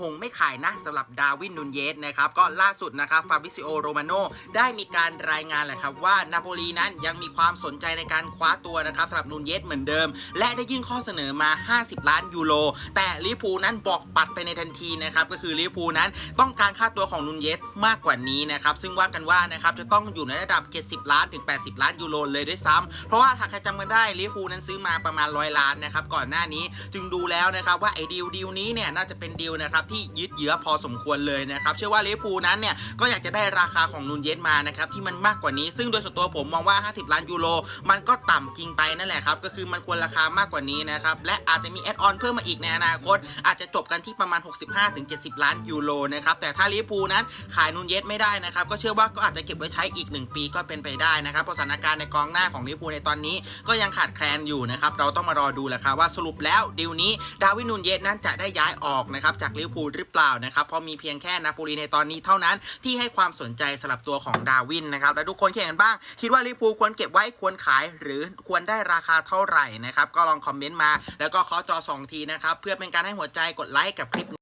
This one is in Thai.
คงไม่ขายนะสำหรับดาวินนูนเยสนะครับก็ล่าสุดนะครับฟาบริซิโอโรมาโนได้มีการรายงานแหละครับว่านาโปลีนั้นยังมีความสนใจในการคว้าตัวนะครับสำหรับนูนเยสเหมือนเดิม และได้ยื่นข้อเสนอมา 50 ล้านยูโรแต่ลิเวอร์พูนั้นบอกปัดไปในทันทีนะครับก็คือลิเวอร์พูนั้นต้องการค่าตัวของนูนเยสมากกว่านี้นะครับซึ่งว่ากันว่านะครับจะต้องอยู่ในระดับ 70 ล้านถึง 80 ล้านยูโรเลยด้วยซ้ำเพราะว่าถ้าใครจำกันได้ลิเวอร์พูนั้นซื้อมาประมาณร้อยล้านนะครับก่อนหน้านี้จึงดูแล้วนะครับว่าไอ้ดีลดีลนี้เนี่ยน่าจะเป็นดีลนะครับที่ยืดเยื้อพอสมควรเลยนะครับเชื่อว่าลิเวอร์พูลนั้นเนี่ยก็อยากจะได้ราคาของนูนเยสมานะครับที่มันมากกว่านี้ ซึ่งโดยส่วนตัวผมมองว่า 50 ล้านยูโรมันก็ต่ำจริงไปนั่นแหละครับก็คือมันควรราคามากกว่านี้นะครับและอาจจะมีแอดออนเพิ่มมาอีกในอนาคต อาจจะจบกันที่ประมาณ 65-70 ล้านยูโรนะครับแต่ถ้าลิเวอร์พูลนั้นขายนูนเยสไม่ได้นะครับก็เชื่อว่าก็อาจจะเก็บไว้ใช้อีก 1 ปีก็เป็นไปได้นะครับเพราะสถานการณ์ในกองหน้าของลิเวอร์พูลในตอนนี้ก็ยังขาดแคลนอยู่นะครับเราต้องมารอดูแหละครับว่าสรุปแล้วดีลนี้ดาวินนูนเยสนั้นจะได้ย้ายออกนะครับจากลิเวอร์พูลหรือเปล่านะครับเพราะมีเพียงแค่นาโปลีในตอนนี้เท่านั้นที่ให้ความสนใจสำหรับตัวของดาวินนะครับและทุกคนคิดเห็นบ้าง คิดว่าลิปูลควรเก็บไว้ควรขาย หรือควรได้ราคาเท่าไหร่นะครับก็ลองคอมเมนต์มา แล้วก็เคาะจอสองทีนะครับเพื่อเป็นการให้หัวใจกดไลค์กับคลิป